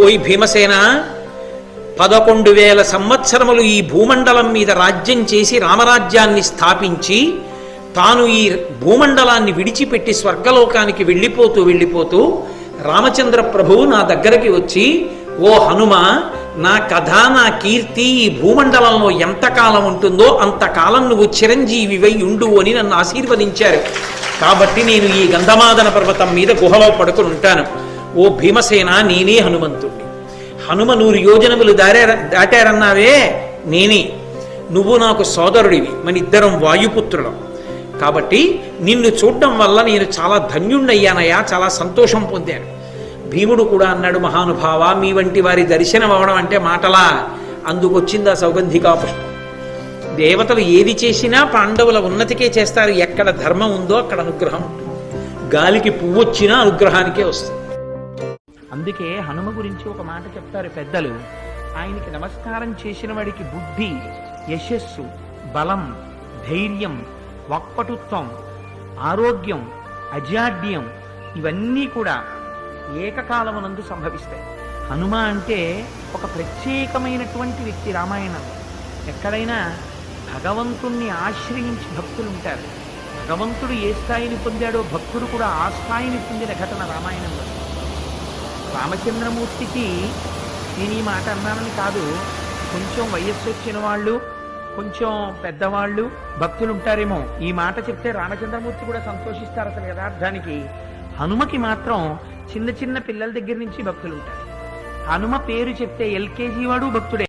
ఓయ్ భీమసేన పదకొండు వేల సంవత్సరములు ఈ భూమండలం మీద రాజ్యం చేసి రామరాజ్యాన్ని స్థాపించి తాను ఈ భూమండలాన్ని విడిచిపెట్టి స్వర్గలోకానికి వెళ్ళిపోతూ వెళ్ళిపోతూ రామచంద్ర ప్రభువు నా దగ్గరికి వచ్చి ఓ హనుమ నా కథ నా కీర్తి ఈ భూమండలంలో ఎంతకాలం ఉంటుందో అంతకాలం నువ్వు చిరంజీవివై ఉండు అని నన్ను ఆశీర్వదించారు. కాబట్టి నేను ఈ గంధమాదన పర్వతం మీద గుహలో పడుకుని ఉంటాను. ఓ భీమసేన నేనే హనుమంతుణ్ణి. హనుమ నూరు యోజనములు దారే దాటారన్నావే? నేనే. నువ్వు నాకు సోదరుడివి మన ఇద్దరం వాయుపుత్రులం. కాబట్టి నిన్ను చూడడం వల్ల నేను చాలా ధన్యుణ్ణయ్యానయ్యా చాలా సంతోషం పొందాను. భీముడు కూడా అన్నాడు మహానుభావ మీ వంటి వారి దర్శనం అవడం అంటే మాటలా? అందుకొచ్చింది ఆ సౌగంధికా పుష్పం? దేవతలు ఏది చేసినా పాండవుల ఉన్నతికే చేస్తారు. ఎక్కడ ధర్మం ఉందో అక్కడ అనుగ్రహం ఉంటుంది. గాలికి పువ్వు వచ్చినా అనుగ్రహానికే వస్తుంది. అందుకే హనుమ గురించి ఒక మాట చెప్తారు పెద్దలు. ఆయనకి నమస్కారం చేసిన వాడికి బుద్ధి యశస్సు బలం ధైర్యం వాక్పటుత్వం ఆరోగ్యం అజాడ్యం ఇవన్నీ కూడా ఏకకాలమునందు సంభవిస్తాయి. హనుమ అంటే ఒక ప్రత్యేకమైనటువంటి వ్యక్తి రామాయణం. ఎక్కడైనా భగవంతుణ్ణి ఆశ్రయించి భక్తులు ఉంటారు. భగవంతుడు ఏ స్థాయిని పొందాడో భక్తుడు కూడా ఆ స్థాయిని పొందిన ఘటన రామాయణంలో. రామచంద్రమూర్తికి నేను ఈ మాట అన్నానని కాదు. కొంచెం వయస్సు వచ్చిన వాళ్ళు కొంచెం పెద్దవాళ్ళు భక్తులు ఉంటారేమో. ఈ మాట చెప్తే రామచంద్రమూర్తి కూడా సంతోషిస్తారు అసలు యథార్థానికి. హనుమకి మాత్రం చిన్న చిన్న పిల్లల దగ్గర నుంచి భక్తులు ఉంటారు. హనుమ పేరు చెప్తే ఎల్కేజీ వాడు భక్తుడే.